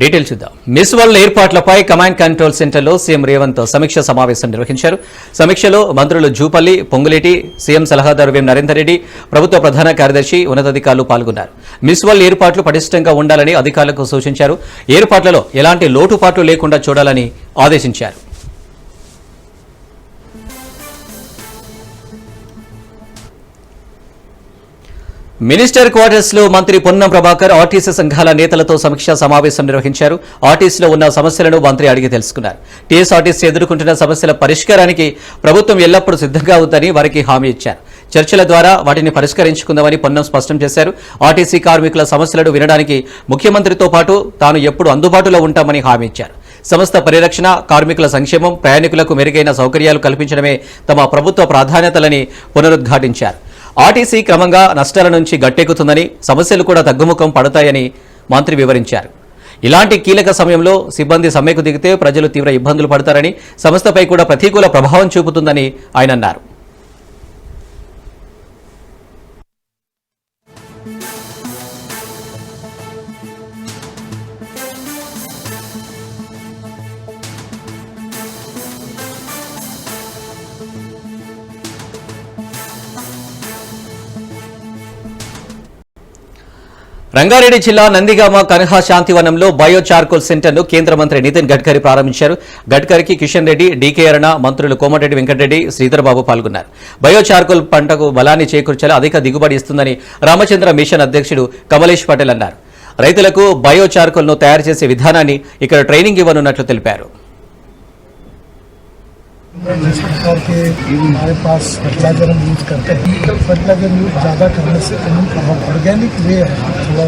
Detail చూద్దాం. Miss World ఏర్పాట్లపై command control సెంటర్లో సీఎం రేవంత్ సమీక్ష సమావేశం నిర్వహించారు. సమీక్షలో మంత్రులు జూపల్లి పొంగులేటి సీఎం సలహాదారు వేం నరేందర్ రెడ్డి ప్రభుత్వ ప్రధాన కార్యదర్శి ఉన్నతాధికారులు పాల్గొన్నారు. మిస్ వరల్డ్ ఏర్పాట్లు పటిష్టంగా ఉండాలని అధికారులకు సూచించారు. ఏర్పాట్లలో ఎలాంటి లోటుపాట్లు లేకుండా చూడాలని ఆదేశించారు. మినిస్టర్ క్వార్టర్స్లో మంత్రి పొన్నం ప్రభాకర్ ఆర్టీసీ సంఘాల నేతలతో సమీక్షా సమావేశం నిర్వహించారు. ఆర్టీసీలో ఉన్న సమస్యలను మంత్రి అడిగి తెలుసుకున్నారు. టీఎస్ఆర్టీసీ ఎదుర్కొంటున్న సమస్యల పరిష్కారానికి ప్రభుత్వం ఎల్లప్పుడూ సిద్ధంగా ఉందని వారికి హామీ ఇచ్చారు. చర్చల ద్వారా వాటిని పరిష్కరించుకుందామని పొన్నం స్పష్టం చేశారు. ఆర్టీసీ కార్మికుల సమస్యలను వినడానికి ముఖ్యమంత్రితో పాటు తాను ఎప్పుడు అందుబాటులో ఉంటామని హామీ ఇచ్చారు. సంస్థ పరిరక్షణ కార్మికుల సంక్షేమం ప్రయాణికులకు మెరుగైన సౌకర్యాలు కల్పించడమే తమ ప్రభుత్వ ప్రాధాన్యతలని పునరుద్ఘాటించారు. ఆర్టీసీ క్రమంగా నష్టాల నుంచి గట్టెక్కుతుందని సమస్యలు కూడా తగ్గుముఖం పడతాయని మంత్రి వివరించారు. ఇలాంటి కీలక సమయంలో సిబ్బంది సమ్మెకు దిగితే ప్రజలు తీవ్ర ఇబ్బందులు పడతారని సంస్థపై కూడా ప్రతికూల ప్రభావం చూపుతుందని ఆయన అన్నారు. రంగారెడ్డి జిల్లా నందిగామ కన్హా శాంతివనంలో బయో చార్కోల్ కేంద్ర మంత్రి నితిన్ గడ్కరీ ప్రారంభించారు. గడ్కరీకి కిషన్ రెడ్డి డీకే అరుణ మంత్రులు కోమటిరెడ్డి వెంకటరెడ్డి శ్రీధర్బాబు పాల్గొన్నారు. బయో చార్కోల్ పంటకు బలాన్ని చేకూర్చేలా అధిక దిగుబడి ఇస్తుందని రామచంద్ర మిషన్ అధ్యక్షుడు కమలేష్ పటేల్ అన్నారు. రైతులకు బయోచార్కోల్ను తయారు చేసే విధానాన్ని ఇక్కడ ట్రైనింగ్ ఇవ్వనున్నట్లు తెలిపారు. जिस प्रकार के हमारे पास फर्टिलाइज़र हम यूज़ करते हैं। फर्टिलाइज़र यूज़ ज़्यादा करने से प्रभाव ऑर्गेनिक वे है। थोड़ा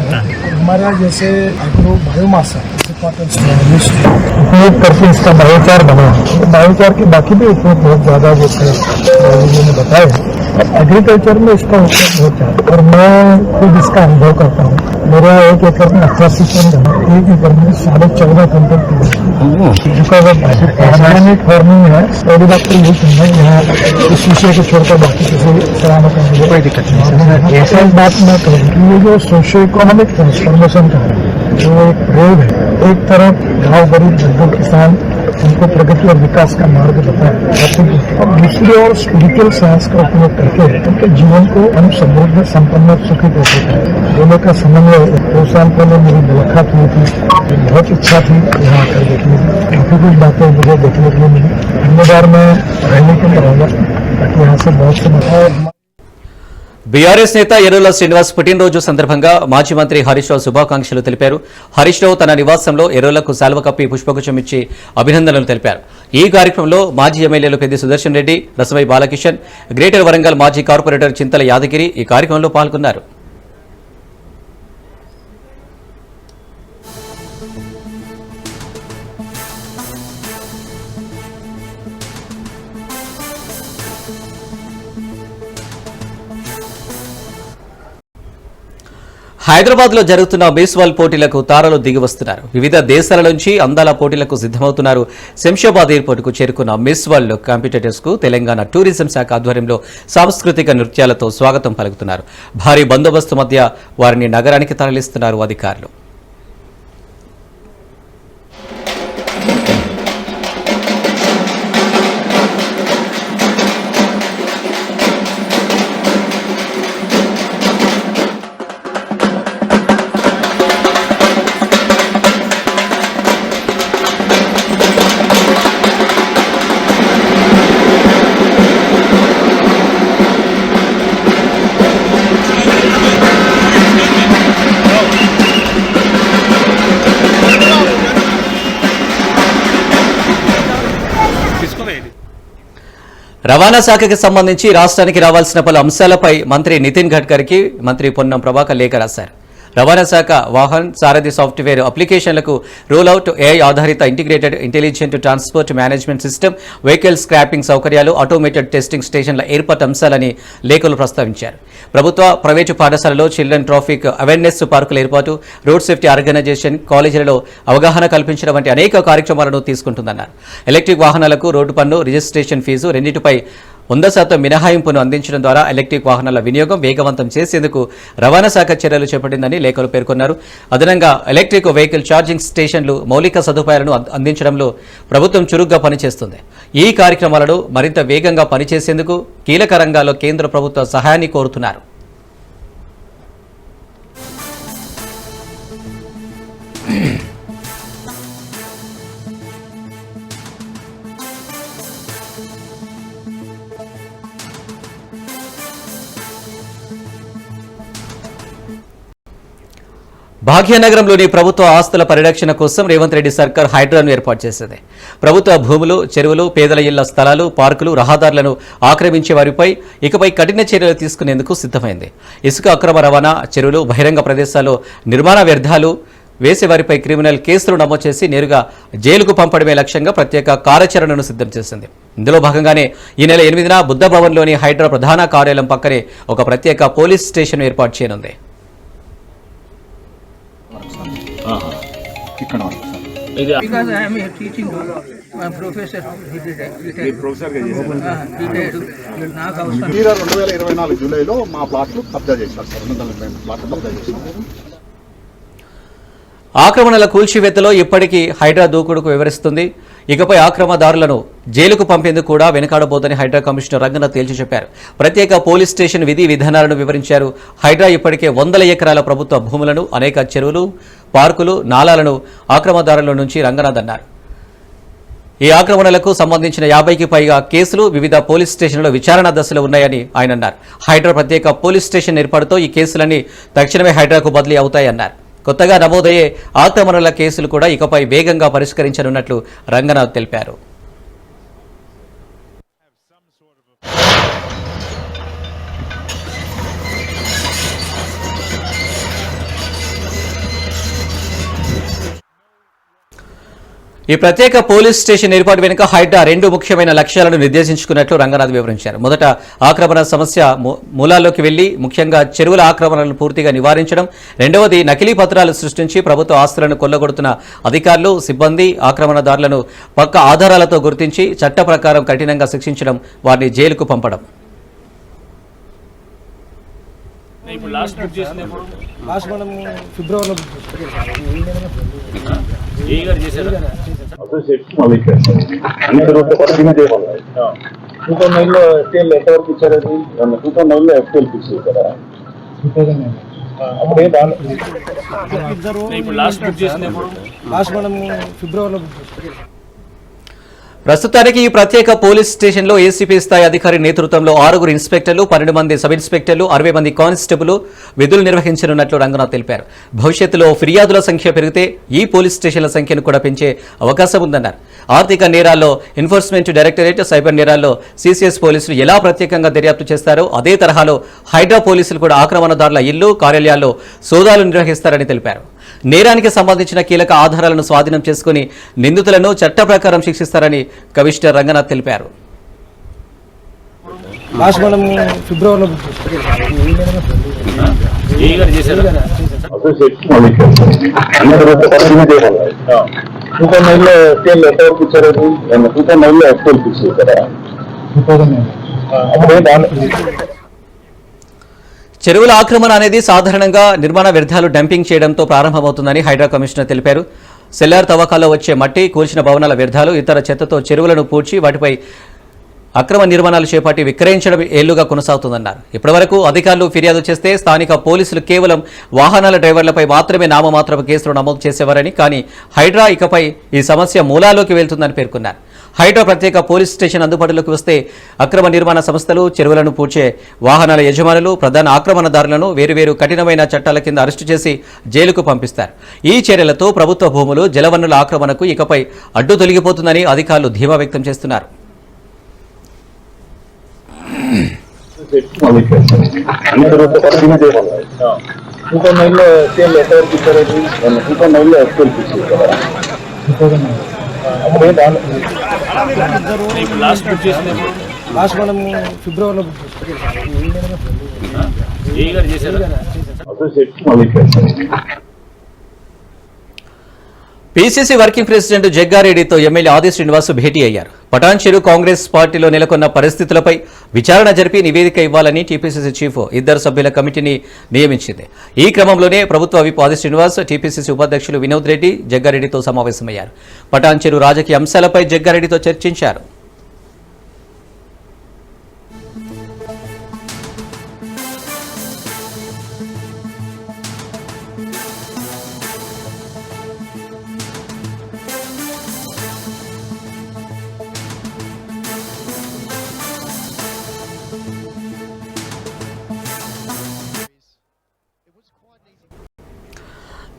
है। हमारे जैसे एग्रो बायोमास है उपयोग करके इसका बायोचार बना है बायोचार के बाकी भी उपयोग बहुत ज़्यादा जी ने बताया एग्रीकल्चर में इसका उपयोग होता है। और मैं खुद इसका अनुभव करता हूँ। मेरा एक एकड़ में अठासी टन है एक एकड़ में साढ़े चौदह क्विंटल ऑर्गेनिक फ़ार्मिंग है पहली बात तो यही सुनना यहाँ विषय को छोड़कर बाकी किसी में मुझे कोई दिक्कत नहीं। ऐसा बात मैं कहूँ की ये जो सोशो इकोनॉमिक ट्रांसफॉर्मेशन का है जो एक प्रयोग है, एक तरफ़ गाँव गरीब मजदूर किसान उनको प्रगति और विकास का मार्ग बताए और दूसरी ओर स्पिरिचुअल साइंस का उपयोग करके उनके जीवन को हम समृद्ध, संपन्न और सुखी कर सकते हैं। दोनों का समन्वय दो साल पहले मेरी मुलाकात हुई थी। बहुत इच्छा थी यहाँ आकर देखने की। काफ़ी कुछ बातें मुझे देखने के लिए मिली। अगली बार मैं रहने के लिए आऊँगा ताकि यहाँ से बहुत से బీఆర్ఎస్ నేత ఎర్రుల శ్రీనివాస్ పుట్టినరోజు సందర్భంగా మాజీ మంత్రి హరీష్ రావు శుభాకాంక్షలు తెలిపారు. హరీష్ రావు తన నివాసంలో ఎర్రులకు శాల్వ కప్పి పుష్పగుచ్చం ఇచ్చి అభినందనలు తెలిపారు. ఈ కార్యక్రమంలో మాజీ ఎమ్మెల్యేలు పెద్ది సుదర్శన్ రెడ్డి రసమై బాలకిషన్ గ్రేటర్ వరంగల్ మాజీ కార్పొరేటర్ చింతల యాదగిరి ఈ కార్యక్రమంలో పాల్గొన్నారు. హైదరాబాద్లో జరుగుతున్న బేస్బాల్ పోటీలకు తారలు దిగి వస్తున్నారు వివిధ దేశాల నుంచి అందాల పోటీలకు సిద్ధమవుతున్నారు. శంషాబాద్ ఎయిర్పోర్ట్కు చేరుకున్న మిస్ వరల్డ్ కాంపిటేటర్స్కు తెలంగాణ టూరిజం శాఖ ఆధ్వర్యంలో సాంస్కృతిక నృత్యాలతో స్వాగతం పలుకుతున్నారు. భారీ బందోబస్తు మధ్య వారిని నగరానికి తరలిస్తున్నారు అధికారులు. రవాణా శాఖకి సంబంధించి రాష్ట్రానికి రావాల్సిన పలు అంశాలపై మంత్రి నితిన్ గడ్కరీకి మంత్రి పొన్నం ప్రభాకర్ లేఖ రాశారు. రవాణా శాఖ వాహన్ సారథి సాఫ్ట్వేర్ అప్లికేషన్లకు రోల్అవుట్ ఏఐ ఆధారిత integrated intelligent transport management system vehicle scrapping సౌకర్యాలు ఆటోమేటెడ్ టెస్టింగ్ స్టేషన్ల ఏర్పాటు అంశాలని లేఖలు ప్రస్తావించారు. ప్రభుత్వ ప్రైవేటు పాఠశాలలో చిల్డ్రన్ ట్రాఫిక్ అవేర్నెస్ పార్కుల ఏర్పాటు రోడ్ సేఫ్టీ ఆర్గనైజేషన్ కాలేజీలలో అవగాహన కల్పించడం వంటి అనేక కార్యక్రమాలను తీసుకుంటుందన్నారు. ఎలక్ట్రిక్ వాహనాలకు రోడ్డు పన్ను రిజిస్ట్రేషన్ ఫీజు రెండింటిపై వంద శాతం మినహాయింపును అందించడం ద్వారా ఎలక్ట్రిక్ వాహనాల వినియోగం వేగవంతం చేసేందుకు రవాణా శాఖ చర్యలు చేపట్టిందని లేఖలు పేర్కొన్నారు. అదనంగా ఎలక్ట్రిక్ వెహికల్ ఛార్జింగ్ స్టేషన్లు మౌలిక సదుపాయాలను అందించడంలో ప్రభుత్వం చురుగ్గా పనిచేస్తుంది. ఈ కార్యక్రమాలను మరింత వేగంగా పనిచేసేందుకు కీలక రంగాల్లో కేంద్ర ప్రభుత్వ సహాయాన్ని కోరుతున్నారు. భాగ్యనగరంలోని ప్రభుత్వ ఆస్తుల పరిరక్షణ కోసం రేవంత్ రెడ్డి సర్కార్ హైడ్రాను ఏర్పాటు చేసింది. ప్రభుత్వ భూములు చెరువులు పేదల ఇళ్ళ స్థలాలు పార్కులు రహదారులను ఆక్రమించే వారిపై ఇకపై కఠిన చర్యలు తీసుకునేందుకు సిద్ధమైంది. ఇసుక అక్రమ రవాణా చెరువులు బహిరంగ ప్రదేశాల్లో నిర్మాణ వ్యర్థాలు వేసేవారిపై క్రిమినల్ కేసులు నమోదు చేసి నేరుగా జైలుకు పంపడమే లక్ష్యంగా ప్రత్యేక కార్యాచరణను సిద్ధం చేసింది. ఇందులో భాగంగానే ఈ నెల ఎనిమిదిన బుద్ధ భవన్లోని హైడ్రా ప్రధాన కార్యాలయం పక్కనే ఒక ప్రత్యేక పోలీస్ స్టేషన్ ఏర్పాటు చేయనుంది. ఇక్కడ వరకు సార్. ఇది Because I am a teaching my professor, he did it. మీరు ప్రొఫెసర్గా చేశారు. Retired. నాకు అవసరం. తీరా రెండు వేల ఇరవై నాలుగు జూలైలో మా ప్లాట్లు కబ్జా చేశారు సార్. రెండు వందల ఎనభై ప్లాట్లు కబ్జా చేశారు. ఆక్రమణల కూల్చివేతలో ఇప్పటికీ హైడ్రా దూకుడుకు వివరిస్తుంది. ఇకపై ఆక్రమణదారులను జైలుకు పంపేందుకు కూడా వెనుకాడబోదని హైడ్రా కమిషనర్ రంగన తేల్చి చెప్పారు. ప్రత్యేక పోలీస్ స్టేషన్ విధి విధానాలను వివరించారు. హైడ్రా ఇప్పటికే వందల ఎకరాల ప్రభుత్వ భూములను అనేక చెరువులు పార్కులు నాలాలను ఆక్రమదారుల నుంచి రంగనాథ్ అన్నారు. ఈ ఆక్రమణలకు సంబంధించిన యాభైకి పైగా కేసులు వివిధ పోలీస్ స్టేషన్లో విచారణ దశలో ఉన్నాయని ఆయన అన్నారు. హైడ్రా ప్రత్యేక పోలీస్ స్టేషన్ ఏర్పాటుతో ఈ కేసులన్నీ తక్షణమే హైడ్రాకు బదిలీ అవుతాయన్నారు. కొత్తగా నమోదయ్యే ఆక్రమణల కేసులు కూడా ఇకపై వేగంగా పరిష్కరించనున్నట్లు రంగనాథ్ తెలిపారు. ఈ ప్రత్యేక పోలీస్ స్టేషన్ ఏర్పాటు వెనుక హైడ్రా రెండు ముఖ్యమైన లక్ష్యాలను నిర్దేశించుకున్నట్లు రంగనాథ్ వివరించారు. మొదట ఆక్రమణ సమస్య మూ- మూలాల్లోకి వెళ్ళి ముఖ్యంగా చెరువుల ఆక్రమణలను పూర్తిగా నివారించడం. రెండవది నకిలీ పత్రాలు సృష్టించి ప్రభుత్వ ఆస్తులను కొల్లగొడుతున్న అధికారులు సిబ్బంది ఆక్రమణదారులను పక్క ఆధారాలతో గుర్తించి చట్ట ప్రకారం కఠినంగా శిక్షించడం వారిని జైలుకు పంపడం. ఇప్పుడు లాస్ట్ బుక్ చేసినప్పుడు లాస్ట్ మనం ఫిబ్రవరిలో చేయమన్నారు టూ థౌసండ్ నైన్లో ఎఫ్టీఎల్ ఎంతవరకు ఇచ్చారు అది? టూ థౌసండ్ నైన్లో ఎఫ్టీఎల్ ఫిక్స్ చేశారా ఇప్పుడు లాస్ట్ బుక్ చేసినప్పుడు లాస్ట్ మనం ఫిబ్రవరిలో ప్రస్తుతానికి ఈ ప్రత్యేక పోలీస్ స్టేషన్లో ఏసీపీ స్థాయి అధికారి నేతృత్వంలో ఆరుగురు ఇన్స్పెక్టర్లు పన్నెండు మంది సబ్ ఇన్స్పెక్టర్లు అరవై మంది కానిస్టేబుల్ విధులు నిర్వహించనున్నట్లు రంగనాథ్ తెలిపారు. భవిష్యత్తులో ఫిర్యాదుల సంఖ్య పెరిగితే ఈ పోలీస్ స్టేషన్ల సంఖ్యను కూడా పెంచే అవకాశం ఉందన్నారు. ఆర్థిక నేరాల్లో ఎన్ఫోర్స్మెంట్ డైరెక్టరేట్ సైబర్ నేరాల్లో సీసీఎస్ పోలీసులు ఎలా ప్రత్యేకంగా దర్యాప్తు చేస్తారో అదే తరహాలో హైడ్రా పోలీసులు కూడా ఆక్రమణదారుల ఇల్లు కార్యాలయాల్లో సోదాలు నిర్వహిస్తారని తెలిపారు. నేరానికి సంబంధించిన కీలక ఆధారాలను స్వాధీనం చేసుకుని నిందితులను చట్ట ప్రకారం శిక్షిస్తారని కమిషనర్ రంగనాథ్ తెలిపారు. లాస్ట్ మనం ఫిబ్రవరిలో ఏ గారు చేశారు అసోసియేషన్ మళ్ళీ చేస్తారు అన్ని తర్వాత కొత్తగా చేయమన్నారు టూ థౌసండ్ నైన్లో ఎఫ్టీఎల్ ఎంతవరకు ఇచ్చారు అది టూ థౌసండ్ నైన్లో ఎఫ్టీఎల్ ఫిక్స్ చేశారా అప్పుడు రాలేదు. చెరువుల ఆక్రమణ అనేది సాధారణంగా నిర్మాణ వ్యర్థాలు డంపింగ్ చేయడంతో ప్రారంభమవుతుందని హైడ్రా కమిషనర్ తెలిపారు. సెల్లార్ తవ్వకాల్లో వచ్చే మట్టి కూల్చిన భవనాల వ్యర్థాలు ఇతర చెత్తతో చెరువులను పూడ్చి వాటిపై అక్రమ నిర్మాణాలు చేపట్టి విక్రయించడం ఏళ్ళుగా కొనసాగుతుందన్నారు. ఇప్పటివరకు అధికారులు ఫిర్యాదు చేస్తే స్థానిక పోలీసులు కేవలం వాహనాల డ్రైవర్లపై మాత్రమే నామమాత్రపు కేసులు నమోదు చేసేవారని కానీ హైడ్రా ఇకపై ఈ సమస్య మూలాలోకి వెళ్తుందని పేర్కొన్నారు. హైడ్రా ప్రత్యేక పోలీస్ స్టేషన్ అందుబాటులోకి వస్తే అక్రమ నిర్మాణ సంస్థలు చెరువులను పూడ్చే వాహనాల యజమానులు ప్రధాన ఆక్రమణదారులను వేరువేరు కఠినమైన చట్టాల కింద అరెస్టు చేసి జైలుకు పంపిస్తారు. ఈ చర్యలతో ప్రభుత్వ భూములు జలవనరుల ఆక్రమణకు ఇకపై అడ్డు తొలగిపోతుందని అధికారులు ధీమా వ్యక్తం చేస్తున్నారు. మళ్ళీ చేస్తారు అన్ని తర్వాత కొత్తగా లాస్ట్ బుక్ చేసినప్పుడు లాస్ట్ మనం ఫిబ్రవరిలో పీసీసీ వర్కింగ్ ప్రెసిడెంట్ జగ్గారెడ్డితో ఎమ్మెల్యే ఆది శ్రీనివాస్ భేటీ అయ్యారు. పటాన్చెరు కాంగ్రెస్ పార్టీలో నెలకొన్న పరిస్థితులపై విచారణ జరిపి నివేదిక ఇవ్వాలని టీపీసీసీ చీఫ్ ఇద్దరు సభ్యుల కమిటీని నియమించింది. ఈ క్రమంలోనే ప్రభుత్వ విప్ ఆది శ్రీనివాస్ టీపీసీసీ ఉపాధ్యక్షులు వినోద్ రెడ్డి జగ్గారెడ్డితో సమావేశమయ్యారు. పటాన్చెరు రాజకీయ అంశాలపై జగ్గారెడ్డితో చర్చించారు.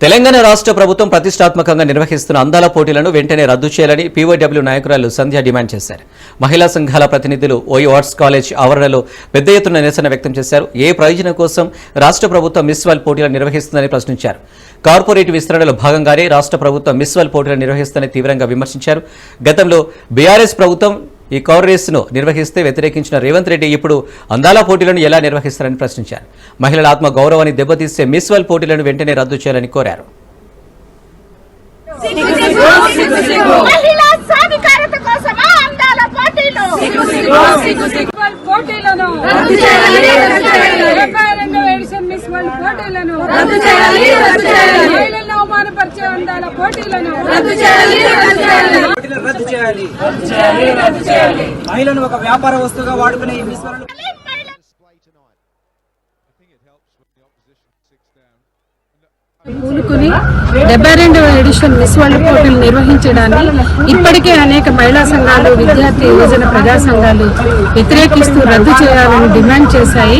తెలంగాణ రాష్ట్ర ప్రభుత్వం ప్రతిష్టాత్మకంగా నిర్వహిస్తున్న అందాల పోటీలను వెంటనే రద్దు చేయాలని పీఓడబ్ల్యూ నాయకురాలు సంధ్య డిమాండ్ చేశారు. మహిళా సంఘాల ప్రతినిధులు ఓయో ఆర్ట్స్ కాలేజ్ ఆవరణలో పెద్ద ఎత్తున నిరసన వ్యక్తం చేశారు. ఏ ప్రయోజనం కోసం రాష్ట్ర ప్రభుత్వం మిస్ వల్ పోటీలను నిర్వహిస్తుందని ప్రశ్నించారు. కార్పొరేట్ విస్తరణలో భాగంగానే రాష్ట్ర ప్రభుత్వం మిస్ వల్ పోటీలను నిర్వహిస్తుందని తీవ్రంగా విమర్శించారు. గతంలో బీఆర్ఎస్ ప్రభుత్వం ఈ కవర్ రేసును నిర్వహిస్తే వ్యతిరేకించిన రేవంత్ రెడ్డి ఇప్పుడు అందాల పోటీలను ఎలా నిర్వహిస్తారని ప్రశ్నించారు. మహిళల ఆత్మ గౌరవాన్ని దెబ్బతీసే మిస్ వరల్డ్ పోటీలను వెంటనే రద్దు చేయాలని కోరారు. పోటీలను డెబ్బై రెండవ ఎడిషన్ మిస్ వరల్డ్ పోటీలను మహిళలను అవమానపరిచే అందాల పోటీలను పోటీలను రద్దు చేయాలి మహిళను ఒక వ్యాపార వస్తువుగా వాడుకునే ఈ పూనుకుని డెబ్బై రెండవ ఎడిషన్ మిస్ వరల్డ్ పోటీలు నిర్వహించడాన్ని ఇప్పటికే అనేక మహిళా సంఘాలు విద్యార్థి యువజన ప్రజా సంఘాలు వ్యతిరేకిస్తూ రద్దు చేయాలని డిమాండ్ చేశాయి.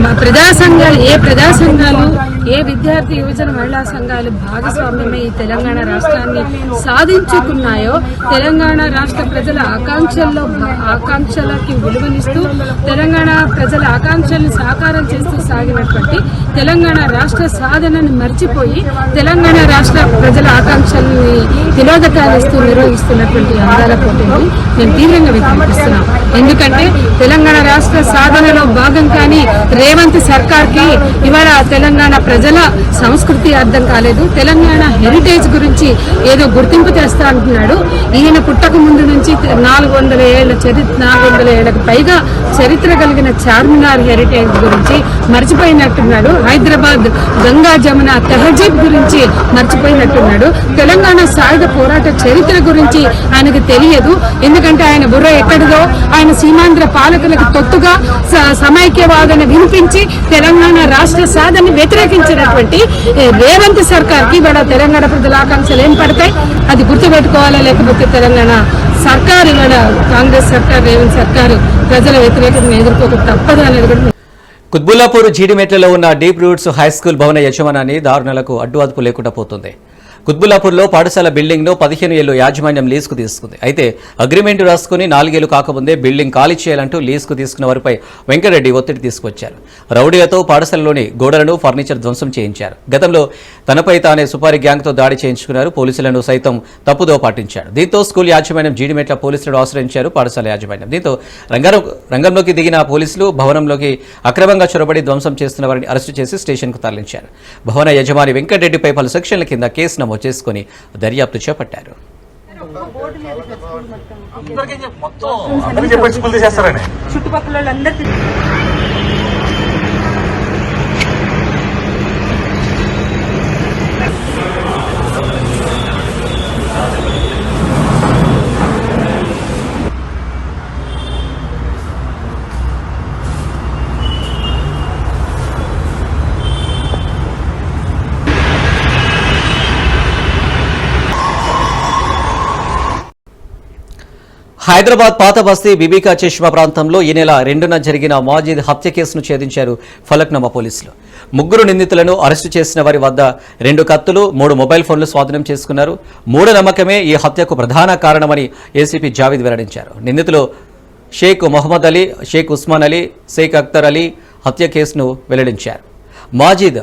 మ- ప్రజా సంఘాలు ఏ ప్రజా సంఘాలు ఏ విద్యార్థి యువజన మహిళా సంఘాలు భాగస్వామ్యమై ఈ తెలంగాణ రాష్ట్రాన్ని సాధించుకున్నాయో తెలంగాణ రాష్ట్ర ప్రజల ఆకాంక్షల్లో ఆకాంక్షలకి విలువనిస్తూ తెలంగాణ ప్రజల ఆకాంక్షల్ని సాకారం చేస్తూ సాగినటువంటి తెలంగాణ రాష్ట్ర సాధనని మర్చిపోయి తెలంగాణ రాష్ట్ర ప్రజల ఆకాంక్షల్ని తిలోదకాలిస్తూ నిర్వహిస్తున్నటువంటి అందాల పోటీని మేము తీవ్రంగా వ్యతిరేకిస్తున్నాం ఎందుకంటే తెలంగాణ రాష్ట్ర సాధనలో భాగం కానీ రేవంత్ సర్కార్కి ఇవాళ తెలంగాణ ప్రజల సంస్కృతి అర్థం కాలేదు. తెలంగాణ హెరిటేజ్ గురించి ఏదో గుర్తింపు తెస్తా అంటున్నాడు. ఈయన పుట్టక ముందు నుంచి నాలుగు వందల ఏళ్ళ చరిత్ర నాలుగు వందల ఏళ్ళకు పైగా చరిత్ర కలిగిన చార్మినార్ హెరిటేజ్ గురించి మర్చిపోయినట్టున్నాడు. హైదరాబాద్ గంగా జమున తెహజీబ్ గురించి మర్చిపోయినట్టున్నాడు. తెలంగాణ సాయుధ పోరాట చరిత్ర గురించి ఆయనకు తెలియదు. ఎందుకంటే ఆయన బుర్ర ఎక్కడిదో ఆయన సీమాంధ్ర పాలకులకు తొత్తుగా సమైక్యవాదన వినిపించి తెలంగాణ రాష్ట్ర సాధన వ్యతిరేకించినటువంటి రేవంత్ సర్కార్కి ఇవాళ తెలంగాణ ప్రజల ఆకాంక్షలు ఏం పడతాయి? అది గుర్తుపెట్టుకోవాలా? లేకపోతే తెలంగాణ సర్కార్ ఇవాళ కాంగ్రెస్ సర్కార్ రేవంత్ సర్కారు ప్రజల వ్యతిరేకతను ఎదుర్కోక తప్పదు అనేది కూడా కుత్బుల్లాపూర్ జీడిమెట్లలో ఉన్న డీప్ రూట్స్ హై స్కూల్ భవన యజమానాన్ని దారుణాలకు అడ్డు అదుపు లేకుండా పోతుంది. కుత్బుల్లాపూర్లో పాఠశాల బిల్డింగ్ను పదిహేను ఏళ్ళు యాజమాన్యం లీజుకు తీసుకుంది. అయితే అగ్రిమెంట్ రాసుకుని నాలుగేళ్ళు కాకముందే బిల్డింగ్ ఖాళీ చేయాలంటూ లీజుకు తీసుకున్న వారిపై వెంకరెడ్డి ఒత్తిడి తీసుకొచ్చారు రౌడీలతో పాఠశాలలోని గోడలను ఫర్నిచర్ ధ్వంసం చేయించారు. గతంలో తనపై తానే సుపారీ గ్యాంగ్తో దాడి చేయించుకున్నారు. పోలీసులను సైతం తప్పుదో పాటించారు దీంతో స్కూల్ యాజమాన్యం జీడిమెట్ల పోలీసులను ఆశ్రయించారు పాఠశాల యాజమాన్యం. దీంతో రంగంలోకి దిగిన పోలీసులు భవనంలోకి అక్రమంగా చొరబడి ధ్వంసం చేస్తున్న వారిని అరెస్టు చేసి స్టేషన్కు తరలించారు. భవన యజమాని వెంకటరెడ్డిపై పలు సెక్షన్ల కింద కేసు నమోదు చేసుకుని దర్యాప్తు చేపట్టారు. చుట్టుపక్కల హైదరాబాద్ పాత బస్తీ బిబికా చష్మా ప్రాంతంలో ఈ నెల రెండున జరిగిన మాజీద్ హత్య కేసును ఛేదించారు ఫలక్నమా పోలీసులు. ముగ్గురు నిందితులను అరెస్టు చేసిన వారి వద్ద రెండు కత్తులు మూడు మొబైల్ ఫోన్లు స్వాధీనం చేసుకున్నారు. మూఢనమ్మకమే ఈ హత్యకు ప్రధాన కారణమని ఏసీపీ జావీద్ వెల్లడించారు. నిందితులు షేక్ మొహమ్మద్ అలీ షేక్ ఉస్మాన్ అలీ షేక్ అఖ్తర్ అలీ హత్య కేసును వెల్లడించారు. మాజీద్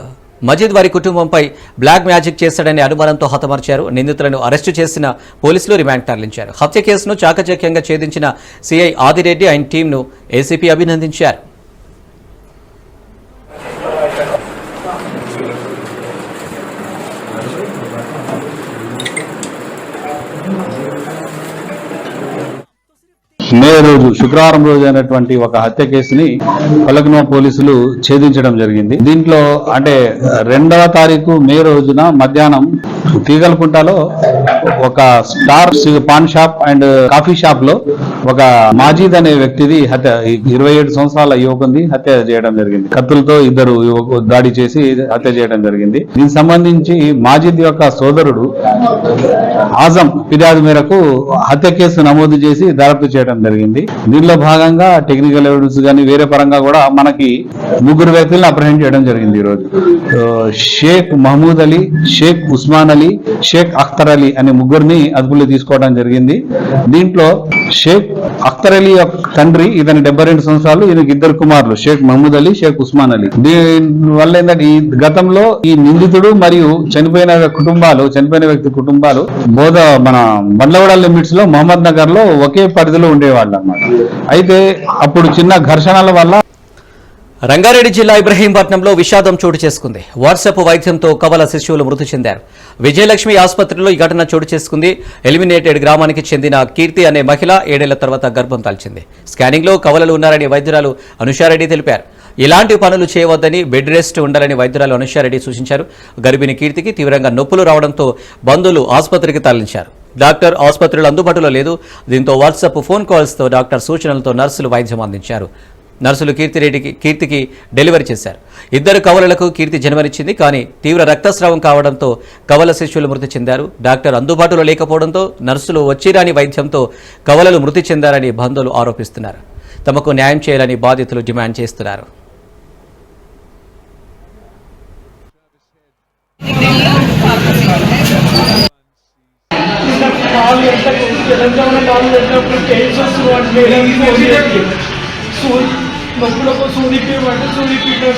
మజీద్ వారి కుటుంబంపై బ్లాక్ మ్యాజిక్ చేశాడనే అనుమానంతో హతమార్చారు. నిందితులను అరెస్టు చేసిన పోలీసులు రిమాండ్ తరలించారు. హత్య కేసును చాకచక్యంగా ఛేదించిన సిఐ ఆదిరెడ్డి ఆయన టీంను ఏసీపీ అభినందించారు. మే రోజు శుక్రవారం రోజు అయినటువంటి ఒక హత్య కేసుని పలకనో పోలీసులు ఛేదించడం జరిగింది. దీంట్లో అంటే రెండవ తారీఖు మే రోజున మధ్యాహ్నం తీగలకుంటలో ఒక star paan shop and coffee షాప్లో ఒక మాజీద్ అనే వ్యక్తిది హత్య ఇరవై ఏడు సంవత్సరాల యువకుంది హత్య చేయడం జరిగింది. కత్తులతో ఇద్దరు దాడి చేసి హత్య చేయడం జరిగింది. దీనికి సంబంధించి మాజీద్ యొక్క సోదరుడు ఆజం ఫిర్యాదు మేరకు హత్య కేసు నమోదు చేసి దర్యాప్తు చేయడం జరిగింది. దీనిలో భాగంగా టెక్నికల్ ఎవిడెన్స్ కానీ వేరే పరంగా కూడా మనకి ముగ్గురు వ్యక్తులను అప్రహెండ్ చేయడం జరిగింది ఈ రోజు షేక్ మహమూద్ అలీ షేక్ ఉస్మాన్ అలీ షేక్ అఖ్తర్ అలీ అనే ముగ్గురిని అదుపులో తీసుకోవడం జరిగింది. దీంట్లో షేక్ అఖ్తర్ అలీ యొక్క తండ్రి ఇతని డెబ్బై రెండు సంవత్సరాలు ఈయనకి ఇద్దరు కుమారులు షేక్ మహమూద్ అలీ షేక్ ఉస్మాన్ అలీ. దీని వల్ల ఏంటంటే ఈ గతంలో ఈ నిందితుడు మరియు చనిపోయిన కుటుంబాలు చనిపోయిన వ్యక్తి కుటుంబాలు బోధ మన బండ్లవడ లిమిట్స్లో మహమ్మద్ నగర్లో ఒకే పరిధిలో ఉండేవాళ్ళు అన్నమాట అయితే అప్పుడు చిన్న ఘర్షణల వల్ల రంగారెడ్డి జిల్లా ఇబ్రహీంపట్నంలో విషాదం చోటు చేసుకుంది. వాట్సాప్ వైద్యంతో కవల శిశువులు మృతి చెందారు. విజయలక్ష్మి ఆసుపత్రిలో ఈ ఘటన చోటు చేసుకుంది. ఎలిమినేటెడ్ గ్రామానికి చెందిన కీర్తి అనే మహిళ ఏడేళ్ళ తర్వాత గర్భం దాల్చింది స్కానింగ్లో కవలలు ఉన్నారని వైద్యురాలు అనుషారెడ్డి తెలిపారు. ఇలాంటి పనులు చేయవద్దని బెడ్ రెస్ట్ ఉండాలని వైద్యురాలు అనుషారెడ్డి సూచించారు. గర్భిణి కీర్తికి తీవ్రంగా నొప్పులు రావడంతో బంధువులు ఆసుపత్రికి తరలించారు. డాక్టర్ ఆసుపత్రులు అందుబాటులో లేదు. దీంతో వాట్సాప్ ఫోన్ కాల్స్తో డాక్టర్ సూచనలతో నర్సులు వైద్యం అందించారు. నర్సులు కీర్తిరెడ్డికి కీర్తికి డెలివరీ చేశారు. ఇద్దరు కవలలకు కీర్తి జన్మనిచ్చింది కానీ తీవ్ర రక్తస్రావం కావడంతో కవల శిశువులు మృతి చెందారు. డాక్టర్ అందుబాటులో లేకపోవడంతో నర్సులు వచ్చిరాని వైద్యంతో కవలలు మృతి చెందారని బంధువులు ఆరోపిస్తున్నారు. తమకు న్యాయం చేయాలని బాధితులు డిమాండ్ చేస్తున్నారు. తెలంగాణ వాళ్ళు వెళ్ళినప్పుడు కేసెస్ నొప్పులకు సూది పీయమంటే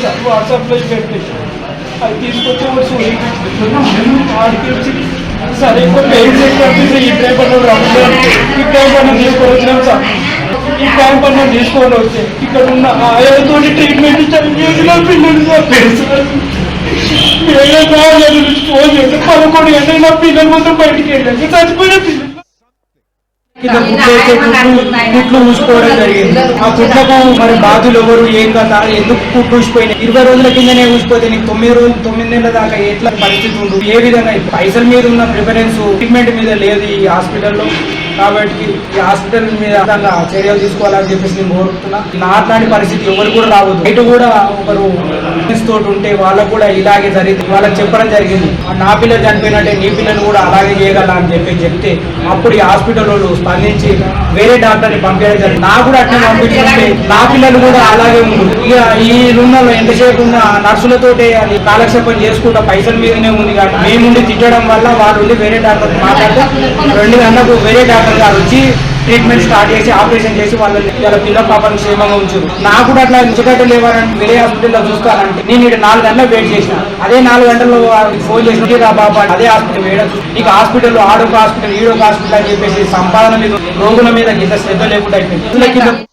సార్ వాట్సాప్లో పెట్టి అది తీసుకొచ్చి ఒక సూది ఆడికి వచ్చి సరే ఇంకో పెయిన్ చెక్ ఈ టైం పన్ను రమ్మని ఈ టైం పన్ను తీసుకొని వచ్చినాం సార్ ఈ టైం పన్ను తీసుకొని వస్తే ఇక్కడ ఉన్న ఆయనతో ట్రీట్మెంట్ ఇచ్చారు. పిల్లలు సార్ వేరే ఫోన్ చేస్తే పదకొండు గంటలు నా పిల్లలు మొత్తం బయటికి వెళ్ళాక చచ్చిపోయిన పిల్లలు. కింద గుడ్లు అయితే గుడ్లు జరిగింది. ఆ గుడ్లకు మరి బాధులు ఎవరు ఏం కదా ఎందుకు గుడ్లు ఊసిపోయినాయి ఇరవై రోజుల కిందనే ఊసిపోతే నీకు తొమ్మిది రోజులు తొమ్మిది నెలల దాకా ఎట్లా పరిస్థితి ఉండు? ఏ విధంగా పైసల మీద ఉన్న ప్రిఫరెన్స్ ట్రీట్మెంట్ మీద లేదు ఈ హాస్పిటల్లో. కాబట్టి ఈ హాస్పిటల్ మీద చర్యలు తీసుకోవాలని చెప్పేసి నేను కోరుతున్నా ఇలా అట్లాంటి పరిస్థితి ఎవరు కూడా రావద్దు. బయట కూడా ఒకరు తోటి ఉంటే వాళ్ళకు కూడా ఇలాగే జరిగింది వాళ్ళకి చెప్పడం జరిగింది. నా పిల్లలు చనిపోయినట్టే నీ పిల్లలు కూడా అలాగే చేయగల అని చెప్పి చెప్తే అప్పుడు ఈ హాస్పిటల్ వాళ్ళు స్పందించి వేరే డాక్టర్ని పంపించడం జరిగింది. నాకు కూడా అట్లా పంపించుకుంటే నా పిల్లలు కూడా అలాగే ఉంది ఇక ఈ రూమ్లో ఎంతసేపు ఉన్న నర్సులతోటే అది కాలక్షేపం చేసుకుంటా పైసల మీదనే ఉంది కాబట్టి మేముండి తిట్టడం వల్ల వాళ్ళు ఉండి వేరే డాక్టర్ మాట్లాడితే రెండు గంటలకు వేరే డాక్టర్ గారు వచ్చి ట్రీట్మెంట్ స్టార్ట్ చేసి ఆపరేషన్ చేసి వాళ్ళని వాళ్ళ పిల్ల పాపను క్షేమంగా ఉంచారు నాకు కూడా అట్లా ఉంచగట్ట లేవారని వేరే హాస్పిటల్లో చూసుకోవాలంటే నేను ఇక్కడ నాలుగు గంటలకు వెయిట్ చేసిన. అదే నాలుగు గంటల్లో ఫోన్ చేసి రా బాబా అదే హాస్పిటల్ వేయడం. నీకు హాస్పిటల్ ఆడొక హాస్పిటల్ ఈడొక హాస్పిటల్ అని చెప్పేసి సంపాదన మీద రోగుల మీద ఇంత శ్రద్ధ లేకుండా అయిపోయింది.